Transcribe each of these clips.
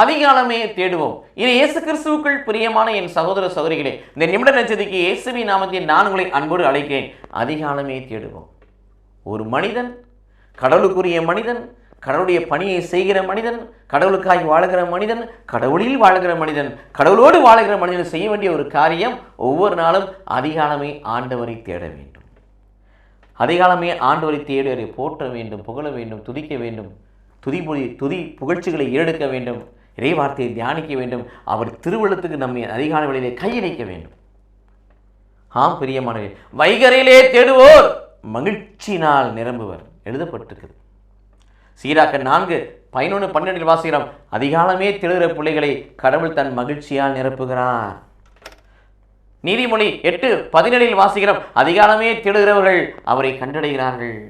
அதிகாலமே தேடுவோம். இது இயேசு கிறிஸ்துவுக்குள் பிரியமான என் சகோதர சகோதரிகளே இந்த நிமிட நச்சதிக்கு இயேசுவி நாமத்தில் நான் உங்களை அன்போடு அழைக்கிறேன். அதிகாலமே தேடுவோம். ஒரு மனிதன் கடவுளுக்குரிய மனிதன் கடவுளுடைய பணியை செய்கிற மனிதன் கடவுளுக்காய் வாழுகிற மனிதன் கடவுளில் வாழுகிற மனிதன் கடவுளோடு வாழுகிற மனிதன் செய்ய வேண்டிய ஒரு காரியம் ஒவ்வொரு நாளும் அதிகாலமே ஆண்டவரை தேட வேண்டும். அதிகாலமே ஆண்டவரை தேடுவரை போற்ற வேண்டும் புகழ வேண்டும் துதிக்க வேண்டும் துதி புதி துதி புகழ்ச்சிகளை ஏறெடுக்க வேண்டும். இறை வார்த்தையை தியானிக்க வேண்டும். அவர் திருவள்ளத்துக்கு நம்மை அதிகால வேளையிலே கையணைக்க வேண்டும். ஆம் பிரியமானவே வைகரையிலே தேடுவோர் மகிழ்ச்சியினால் நிரம்புவர். எழுதப்பட்டிருக்குது. சீராக்க நான்கு பதினொன்று பன்னெண்டில் வாசிக்கிறோம். அதிகாலமே தேடுகிற பிள்ளைகளை கடவுள் தன் மகிழ்ச்சியால் நிரப்புகிறார். நீதிமொழி எட்டு பதினேழில் வாசிக்கிறோம். அதிகாலமே தேடுகிறவர்கள் அவரை கண்டடைகிறார்கள்.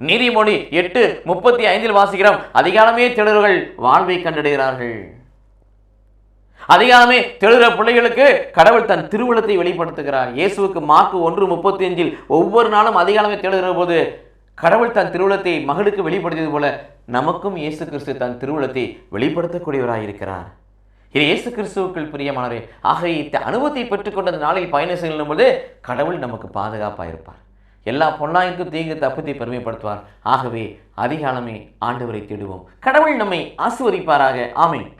நீதிமொழி எட்டு முப்பத்தி ஐந்தில் வாசிக்கிறோம். அதிகாலமே தேடுகிறவர்கள் வாழ்வை கண்டடைகிறார்கள். அதிகாலமே தெழுகிற பிள்ளைகளுக்கு கடவுள் தன் திருவுளத்தை வெளிப்படுத்துகிறார். இயேசுவுக்கு மார்க்கு ஒன்று முப்பத்தி அஞ்சில் ஒவ்வொரு நாளும் அதிகாலமே தேடுகிற போது கடவுள் தன் திருவுளத்தை மகளுக்கு வெளிப்படுத்தியது போல நமக்கும் இயேசு கிறிஸ்து தன் திருவுளத்தை வெளிப்படுத்தக்கூடியவராக இருக்கிறார். இது இயேசு கிறிஸ்துவுக்குள் பிரியமானவரே ஆக இந்த அனுபவத்தை பெற்றுக்கொண்ட நாளை நாளில் பயணம் செல்லும் போது கடவுள் நமக்கு பாதுகாப்பாக இருப்பார் எல்லா பொல்லாய்க்கும் தீங்கு தப்பத்தை பெருமைப்படுத்துவார். ஆகவே அதிகாலமே ஆண்டவரை தேடுவோம். கடவுள் நம்மை ஆசுவதிப்பாராக ஆமை